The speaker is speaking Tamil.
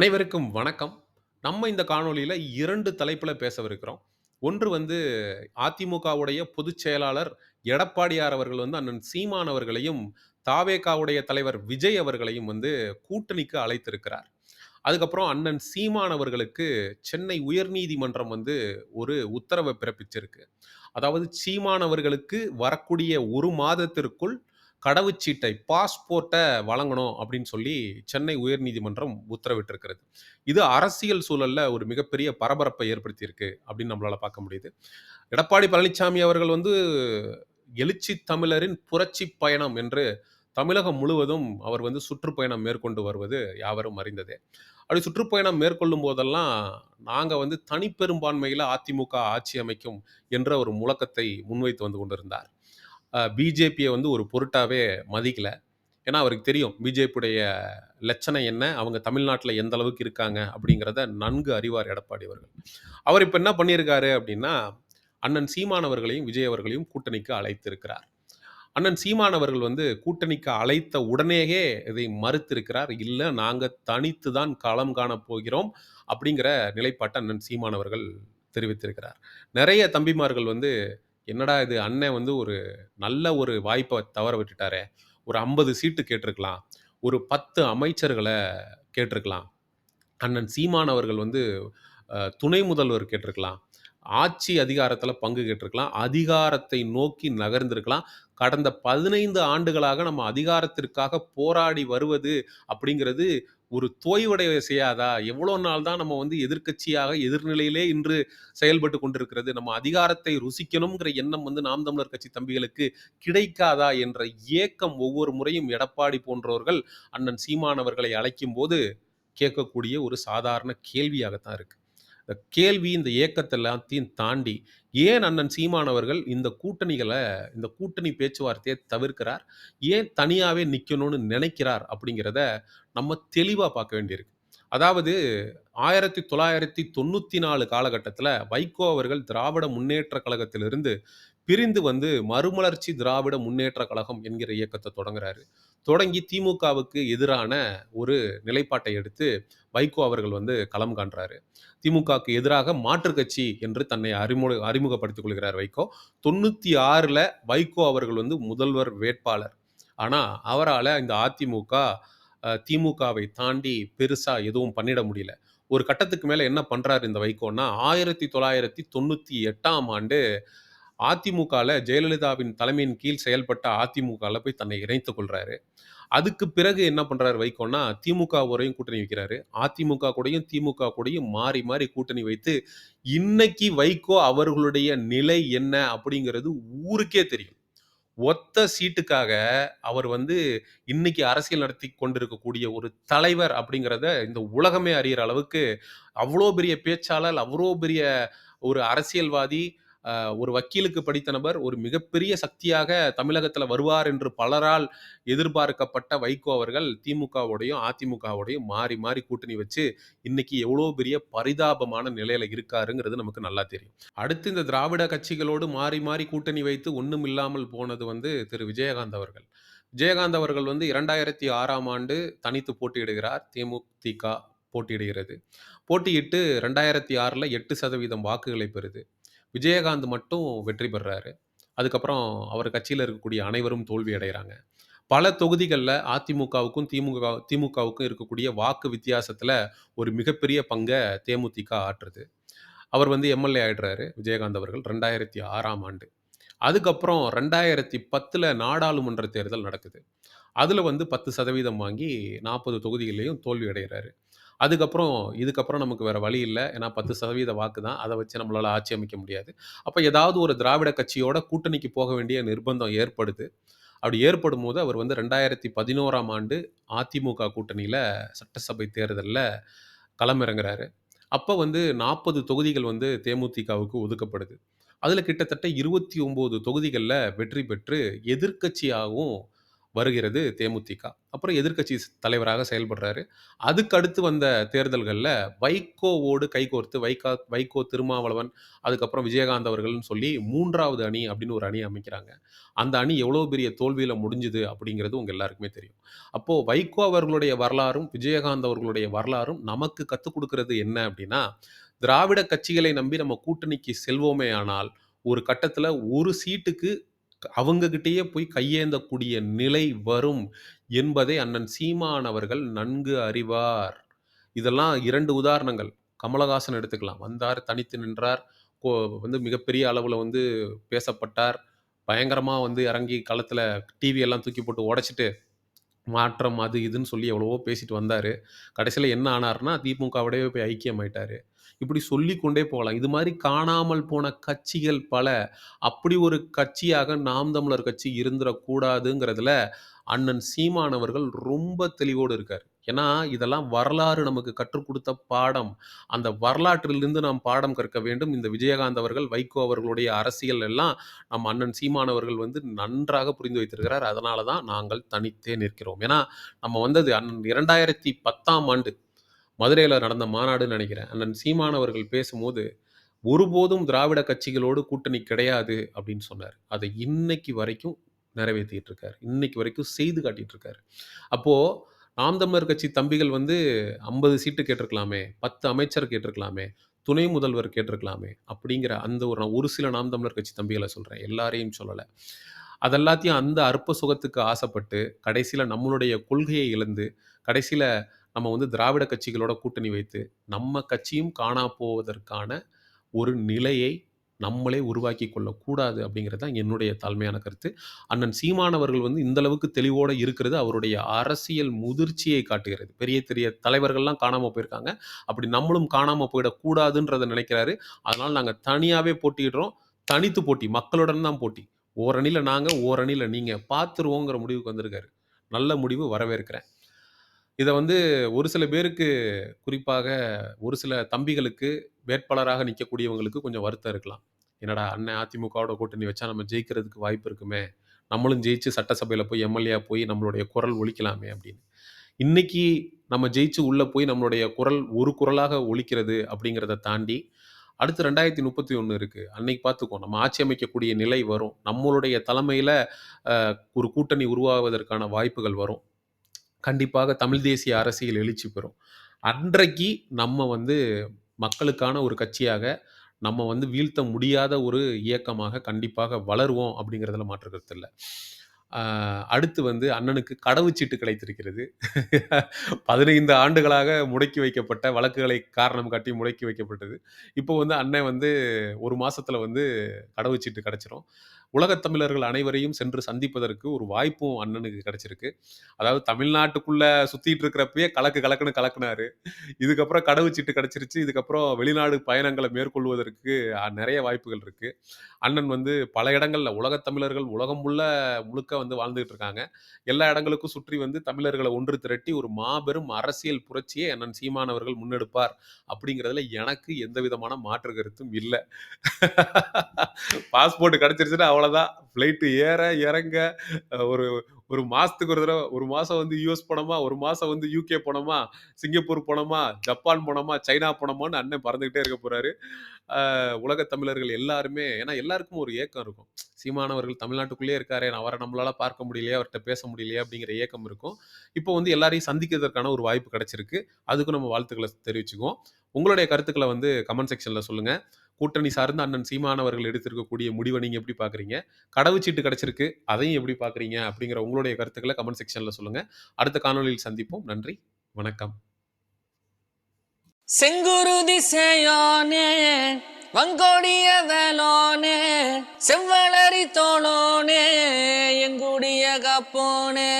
அனைவருக்கும் வணக்கம். நம்ம இந்த காணொளியில் இரண்டு தலைப்பில் பேசவிருக்கிறோம். ஒன்று வந்து அதிமுகவுடைய பொதுச் செயலாளர் எடப்பாடியார் அவர்கள் வந்து அண்ணன் சீமான் அவர்களையும், தாவேகாவுடைய தலைவர் விஜய் அவர்களையும் வந்து கூட்டணிக்கு அழைத்திருக்கிறார். அதுக்கப்புறம் அண்ணன் சீமான் அவர்களுக்கு சென்னை உயர்நீதிமன்றம் வந்து ஒரு உத்தரவை பிறப்பிச்சிருக்கு. அதாவது சீமான் அவர்களுக்கு வரக்கூடிய ஒரு மாதத்திற்குள் கடவுச்சீட்டை, பாஸ்போர்ட்டை வழங்கணும் அப்படின்னு சொல்லி சென்னை உயர்நீதிமன்றம் உத்தரவிட்டிருக்கிறது. இது அரசியல் சூழலில் ஒரு மிகப்பெரிய பரபரப்பை ஏற்படுத்தியிருக்கு அப்படின்னு நம்மளால் பார்க்க முடியுது. எடப்பாடி பழனிசாமி அவர்கள் வந்து எழுச்சி தமிழரின் புரட்சி பயணம் என்று தமிழகம் முழுவதும் அவர் வந்து சுற்றுப்பயணம் மேற்கொண்டு வருவது யாவரும் அறிந்ததே. அப்படி சுற்றுப்பயணம் மேற்கொள்ளும் போதெல்லாம், நாங்கள் வந்து தனிப்பெரும்பான்மையில் அதிமுக ஆட்சி அமைக்கும் என்ற ஒரு முழக்கத்தை முன்வைத்து வந்து கொண்டிருந்தார். பிஜேபியை வந்து ஒரு பொருட்டாகவே மதிக்கலை ஏன்னா அவருக்கு தெரியும் பிஜேபியுடைய லட்சணம் என்ன? அவங்க தமிழ்நாட்டில் எந்த அளவுக்கு இருக்காங்க? அப்படிங்கிறத நன்கு அறிவார் எடப்பாடி அவர்கள். அவர் இப்போ என்ன பண்ணியிருக்காரு அப்படின்னா, அண்ணன் சீமானவர்களையும் விஜய் அவர்களையும் கூட்டணிக்கு அழைத்திருக்கிறார். அண்ணன் சீமானவர்கள் வந்து கூட்டணிக்கு அழைத்த உடனேயே இதை மறுத்திருக்கிறார். இல்லை நாங்கள் தனித்து தான் களம் காணப் போகிறோம்." அப்படிங்கிற நிலைப்பாட்டை அண்ணன் சீமானவர்கள் தெரிவித்திருக்கிறார். நிறைய தம்பிமார்கள் வந்து, "என்னடா இது அண்ணன் வந்து ஒரு நல்ல ஒரு வாய்ப்பை தவற விட்டுட்டாரே. ஒரு 50 சீட்டு கேட்டிருக்கலாம். ஒரு பத்து அமைச்சர்களை கேட்டிருக்கலாம். அண்ணன் சீமான் அவர்கள் வந்து துணை முதல்வர் கேட்டிருக்கலாம். ஆட்சி அதிகாரத்தில் பங்கு கேட்டிருக்கலாம். அதிகாரத்தை நோக்கி நகர்ந்திருக்கலாம். கடந்த 15 ஆண்டுகளாக நம்ம அதிகாரத்திற்காக போராடி வருவது அப்படிங்கிறது ஒரு தோய்வடைய செய்யாதா? எவ்வளோ நாள் தான் நம்ம வந்து எதிர்க்கட்சியாக எதிர்நிலையிலே இன்று செயல்பட்டுக் கொண்டிருக்கிறது. நம்ம அதிகாரத்தை ருசிக்கணுங்கிற எண்ணம் வந்து நாம் தமிழர் கட்சி தம்பிகளுக்கு கிடைக்காதா? என்ற ஏக்கம் ஒவ்வொரு முறையும் எடப்பாடி போன்றவர்கள் அண்ணன் சீமானவர்களை அழைக்கும் அழைக்கும்போது கேட்கக்கூடிய ஒரு சாதாரண கேள்வியாகத்தான் இருக்கு. இந்த கேள்வி, இந்த ஏக்கத்தை எல்லாத்தையும் தாண்டி, ஏன் அண்ணன் சீமானவர்கள் இந்த கூட்டணிகளை இந்த கூட்டணி பேச்சுவார்த்தையை தவிர்க்கிறார்? ஏன் தனியாகவே நிற்கணும்னு நினைக்கிறார் அப்படிங்கிறத நம்ம தெளிவாக பார்க்க வேண்டியிருக்கு. அதாவது ஆயிரத்தி தொள்ளாயிரத்தி தொண்ணூற்றி நாலு காலகட்டத்தில் வைகோ அவர்கள் திராவிட முன்னேற்ற கழகத்திலிருந்து பிரிந்து வந்து மறுமலர்ச்சி திராவிட முன்னேற்றக் கழகம் என்கிற இயக்கத்தை தொடங்குறாரு. தொடங்கி திமுகவுக்கு எதிரான ஒரு நிலைப்பாட்டை எடுத்து வைகோ அவர்கள் வந்து களம் காண்றாரு. திமுகவுக்கு எதிராக மாற்றுக் கட்சி என்று தன்னை அறிமுக அறிமுகப்படுத்திக் கொள்கிறார் வைகோ. 96ல வைகோ அவர்கள் வந்து முதல்வர் வேட்பாளர். ஆனா, அவரால இந்த அதிமுக திமுகவை தாண்டி பெருசா எதுவும் பண்ணிட முடியல. ஒரு கட்டத்துக்கு மேல என்ன பண்றாரு இந்த வைகோன்னா, 1998ஆம் ஆண்டு அதிமுகவில் ஜெயலலிதாவின் தலைமையின் கீழ் செயல்பட்ட அதிமுகவில் போய் தன்னை இணைத்து கொள்கிறாரு அதுக்கு பிறகு என்ன பண்றாரு திமுக திமுகவோடையும் கூட்டணி வைக்கிறாரு. அதிமுக கூடயும், திமுக கூடயும் மாறி, மாறி கூட்டணி வைத்து, இன்னைக்கு வைகோ அவர்களுடைய நிலை என்ன அப்படிங்கிறது ஊருக்கே தெரியும். ஒத்த சீட்டுக்காக அவர் வந்து இன்னைக்கு அரசியல் நடத்தி கொண்டிருக்கக்கூடிய ஒரு தலைவர் அப்படிங்கிறத இந்த உலகமே அறிகிற அளவுக்கு, அவ்வளோ பெரிய பேச்சாளர், அவ்வளோ பெரிய ஒரு அரசியல்வாதி, ஒரு வக்கீலுக்கு படித்த நபர், ஒரு மிகப்பெரிய சக்தியாக தமிழகத்தில் வருவார் என்று பலரால் எதிர்பார்க்கப்பட்ட வைகோ அவர்கள் திமுகவோடையும், அதிமுகவோடையும் மாறி, மாறி கூட்டணி வச்சு, இன்னைக்கு எவ்வளோ பெரிய பரிதாபமான நிலையில இருக்காருங்கிறது நமக்கு நல்லா தெரியும். அடுத்து இந்த திராவிட கட்சிகளோடு மாறி, மாறி கூட்டணி வைத்து ஒன்றும் இல்லாமல் போனது வந்து திரு விஜயகாந்த் அவர்கள். விஜயகாந்த் அவர்கள் வந்து 2006ஆம் ஆண்டு தனித்து போட்டியிடுகிறார். தேமுதிக போட்டியிடுகிறது. போட்டியிட்டு 2006ல 8% வாக்குகளை பெறுது. விஜயகாந்த் மட்டும் வெற்றி பெறுறாரு. அதுக்கப்புறம் அவர் கட்சியில் இருக்கக்கூடிய அனைவரும் தோல்வி அடைகிறாங்க பல தொகுதிகளில் அதிமுகவுக்கும், திமுக திமுகவுக்கும் இருக்கக்கூடிய வாக்கு வித்தியாசத்தில் ஒரு மிகப்பெரிய பங்கை தேமுதிக ஆற்றுது. அவர் வந்து எம்.எல்.ஏ. ஆயிடுறாரு விஜயகாந்த் அவர்கள் 2006ஆம் ஆண்டு. அதுக்கப்புறம் 2010ல நாடாளுமன்ற தேர்தல் நடக்குது. அதில் வந்து 10% வாங்கி நாற்பது தொகுதிகளையும் தோல்வி அடைகிறாரு அதுக்கப்புறம் இதுக்கப்புறம் நமக்கு வேற வழி இல்ல. ஏன்னா 10% வாக்கு தான். அத வச்சு நம்மளால ஆட்சி அமைக்க முடியாது. அப்ப ஏதாவது ஒரு திராவிட கட்சியோட கூட்டணிக்கு போக வேண்டிய நிர்பந்தம் ஏற்படுது. அப்படி ஏற்படும்போது அவர் வந்து 2011ஆம் ஆண்டு அதிமுக கூட்டணியில சட்டசபை தேர்தல்ல களமிறங்குறாரு. அப்ப வந்து 40 தொகுதிகள் வந்து தேமுதிகவுக்கு ஒதுக்கப்படுது. அதுல கிட்டத்தட்ட 29 தொகுதிகள்ல வெற்றி பெற்று எதிர்க்கட்சியாகவும் வருகிறது தேமுதிக. அப்புறம் எதிர்க்கட்சி தலைவராக செயல்படுறாரு. அதுக்கு அடுத்து வந்த தேர்தல்களில் வைகோவோடு கைகோர்த்து வைகா வைகோ, திருமாவளவன், அதுக்கப்புறம் விஜயகாந்த் அவர்கள்னு சொல்லி மூன்றாவது அணி அப்படின்னு ஒரு அணி அமைக்கிறாங்க. அந்த அணி எவ்வளோ பெரிய தோல்வியில் முடிஞ்சுது அப்படிங்கிறது உங்கள் எல்லாருக்குமே தெரியும். அப்போது வைகோ அவர்களுடைய வரலாறும், விஜயகாந்த் அவர்களுடைய வரலாறும் நமக்கு கற்றுக் கொடுக்கறது என்ன அப்படின்னா, திராவிட கட்சிகளை நம்பி நம்ம கூட்டணிக்கு செல்வோமேயானால், ஒரு கட்டத்தில் ஒரு சீட்டுக்கு அவங்ககிட்டயே போய் கையேந்தக்கூடிய நிலை வரும் என்பதை அண்ணன் சீமான் அவர்கள் நன்கு அறிவார். இதெல்லாம் இரண்டு உதாரணங்கள். கமலஹாசன் எடுத்துக்கலாம். வந்தார், தனித்து நின்றார். கோ வந்து மிகப்பெரிய அளவில் வந்து பேசப்பட்டார். பயங்கரமாக வந்து இறங்கி களத்தில் டிவி எல்லாம் தூக்கி போட்டு உடைச்சிட்டு மாற்றம் அது இதுன்னு சொல்லி எவ்வளவோ பேசிட்டு வந்தார் கடைசியில் என்ன ஆனார்னா திமுகவோடவே போய் ஐக்கியம் ஆயிட்டார் இப்படி சொல்லி கொண்டே போகலாம். இது மாதிரி காணாமல் போன கட்சிகள் பல. அப்படி ஒரு கட்சியாக நாம் தமிழர் கட்சி இருந்துடக்கூடாதுங்கிறதுல அண்ணன் சீமானவர்கள் ரொம்ப தெளிவோடு இருக்கார் ஏன்னா, இதெல்லாம் வரலாறு நமக்கு கற்றுக் கொடுத்த பாடம். அந்த வரலாற்றிலிருந்து நாம் பாடம் கற்க வேண்டும். இந்த விஜயகாந்த் அவர்கள், வைகோ அவர்களுடைய அரசியல் எல்லாம் நம் அண்ணன் சீமானவர்கள் வந்து நன்றாக புரிந்து வைத்திருக்கிறார். அதனால தான் நாங்கள் தனித்தே நிற்கிறோம். ஏன்னா, நம்ம வந்தது அண்ணன் 2010ஆம் ஆண்டு மதுரையில் நடந்த மாநாடுன்னு நினைக்கிறேன் அண்ணன் சீமான் அவர்கள் பேசும்போது, "ஒருபோதும் திராவிட கட்சிகளோடு கூட்டணி கிடையாது" அப்படின்னு சொன்னார் அதை இன்னைக்கு வரைக்கும் நிறைவேற்றிட்டு இருக்காரு. இன்னைக்கு வரைக்கும் செய்து காட்டிட்டு இருக்காரு. அப்போது நாம் தமிழர் கட்சி தம்பிகள் வந்து 50 சீட்டு கேட்டிருக்கலாமே, 10 அமைச்சர் கேட்டிருக்கலாமே, துணை முதல்வர் கேட்டிருக்கலாமே, அப்படிங்கிற அந்த ஒரு ஒரு சில நாம் தமிழர் கட்சி தம்பிகளை சொல்கிறேன் எல்லாரையும் சொல்லலை அதெல்லாத்தையும் அந்த அற்ப சுகத்துக்கு ஆசைப்பட்டு, கடைசியில் நம்மளுடைய கொள்கையை இழந்து, கடைசியில் நம்ம வந்து திராவிட கட்சிகளோட கூட்டணி வைத்து, நம்ம கட்சியும் காணா போவதற்கான ஒரு நிலையை நம்மளே உருவாக்கி கொள்ளக்கூடாது அப்படிங்கிறது தான் என்னுடைய தாழ்மையான கருத்து. அண்ணன் சீமானவர்கள் வந்து இந்த அளவுக்கு தெளிவோட இருக்கிறது அவருடைய அரசியல் முதிர்ச்சியை காட்டுகிறது. பெரிய பெரிய தலைவர்கள்லாம் காணாமல் போயிருக்காங்க. அப்படி நம்மளும் காணாமல் போயிடக்கூடாதுன்றதை நினைக்கிறாரு. அதனால் நாங்கள் தனியாகவே போட்டிடுறோம் தனித்து போட்டி. மக்களுடன் தான் போட்டி. ஓரணியில் நாங்கள் ஓரணியில நீங்கள் பார்த்துருவோங்கிற முடிவுக்கு வந்திருக்காரு. நல்ல முடிவு வரவேற்கிறேன். இத வந்து ஒரு சில பேருக்கு, குறிப்பாக ஒரு சில தம்பிகளுக்கு, வேட்பாளராக நிக்கக்கூடியவங்களுக்கு கொஞ்சம் வருத்தம் இருக்கலாம். என்னடா அண்ணன் அதிமுகவோட கூட்டணி வச்சா நம்ம ஜெயிக்கிறதுக்கு வாய்ப்பு இருக்குமே. நம்மளும் ஜெயிச்சு சட்டசபையில போய் எம்.எல்.ஏ போய் நம்மளுடைய குரல் ஒலிக்கலாமே அப்படின்னு. இன்னைக்கு நம்ம ஜெயிச்சு உள்ள போய் நம்மளுடைய குரல் ஒரு குரலாக ஒலிக்கிறது அப்படிங்கிறத தாண்டி, அடுத்து 2031 இருக்கு. அன்னைக்கு பார்த்துக்குவோம். நம்ம ஆட்சி அமைக்கக்கூடிய நிலை வரும். நம்மளுடைய தலைமையில அ ஒரு கூட்டணி உருவாவதற்கான வாய்ப்புகள் வரும். கண்டிப்பாக தமிழ் தேசிய அரசியல் எழுச்சி பெறும். அன்றைக்கு நம்ம வந்து மக்களுக்கான ஒரு கட்சியாக, நம்ம வந்து வீழ்த்த முடியாத ஒரு இயக்கமாக கண்டிப்பாக வளருவோம் அப்படிங்கிறதுல மாற்றுக்கிறது கருத்து அடுத்து வந்து அண்ணனுக்கு கடவுச்சீட்டு கிடைத்திருக்கிறது. 15 ஆண்டுகளாக முடக்கி வைக்கப்பட்ட வழக்குகளை காரணம் காட்டி முடக்கி வைக்கப்பட்டது. இப்போ வந்து அண்ணன் வந்து ஒரு மாதத்தில் வந்து கடவுச்சீட்டு கிடச்சிரும் உலகத் தமிழர்கள் அனைவரையும் சென்று சந்திப்பதற்கு ஒரு வாய்ப்பும் அண்ணனுக்கு கிடைச்சிருக்கு. அதாவது தமிழ்நாட்டுக்குள்ள சுத்திட்டு இருக்கிறப்பயே கலக்கு கலக்குன்னு கலக்குனாரு. இதுக்கப்புறம் கடவுச்சீட்டு கிடைச்சிருச்சு. இதுக்கப்புறம் வெளிநாடு பயணங்களை மேற்கொள்வதற்கு நிறைய வாய்ப்புகள் இருக்கு. அண்ணன் வந்து பல இடங்கள்ல உலகத் தமிழர்கள் உலகம் உள்ள முழுக்க வந்து வாழ்ந்துகிட்டு இருக்காங்க. எல்லா இடங்களுக்கும் சுற்றி வந்து தமிழர்களை ஒன்று திரட்டி ஒரு மாபெரும் அரசியல் புரட்சியை அண்ணன் சீமானவர்கள் முன்னெடுப்பார். அப்படிங்கிறதுல எனக்கு எந்த விதமான மாற்று கருத்தும் இல்லை பாஸ்போர்ட் கிடைச்சிருச்சுன்னா அவ்வளோதான். ஃப்ளைட்டு ஏற, இறங்க ஒரு ஒரு மாதத்துக்கு ஒரு தடவை ஒரு மாதம் வந்து யூஎஸ் போனோமா, ஒரு மாதம் வந்து யூகே போனோமா, சிங்கப்பூர் போனோமா, ஜப்பான் போனோமா, சைனா போனோமான்னு அண்ணன் பறந்துக்கிட்டே இருக்க போகிறாரு உலக உலகத் தமிழர்கள் எல்லாருமே ஏன்னா எல்லாருக்கும் ஒரு ஏக்கம் இருக்கும். சீமானவர்கள் தமிழ்நாட்டுக்குள்ளேயே இருக்காரு அவரை நம்மளால் பார்க்க முடியலையே, அவர்கிட்ட பேச முடியலையே அப்படிங்கிற ஏக்கம் இருக்கும். இப்போ வந்து எல்லாரையும் சந்திக்கிறதுக்கான ஒரு வாய்ப்பு கிடைச்சிருக்கு. அதுக்கும் நம்ம வாழ்த்துக்களை தெரிவிச்சுக்குவோம். உங்களுடைய கருத்துக்களை வந்து கமெண்ட் செக்ஷன்ல சொல்லுங்க. கூட்டணி சார்ந்து அண்ணன் சீமானவர்கள் எடுத்திருக்கக்கூடிய முடிவை நீங்கள் எப்படி பார்க்குறீங்க? கடவுச்சீட்டு கிடைச்சிருக்கு. அதையும் எப்படி பார்க்குறீங்க? அப்படிங்கிற உங்களுடைய கருத்துக்களை கமெண்ட் செக்ஷன்ல சொல்லுங்க. அடுத்த காணொளியில் சந்திப்போம். நன்றி. வணக்கம். செங்குருதி சேயோனே வங்கோடிய வேலோனே செவ்வளரி தோளோனே எங்குடிய கப்போனே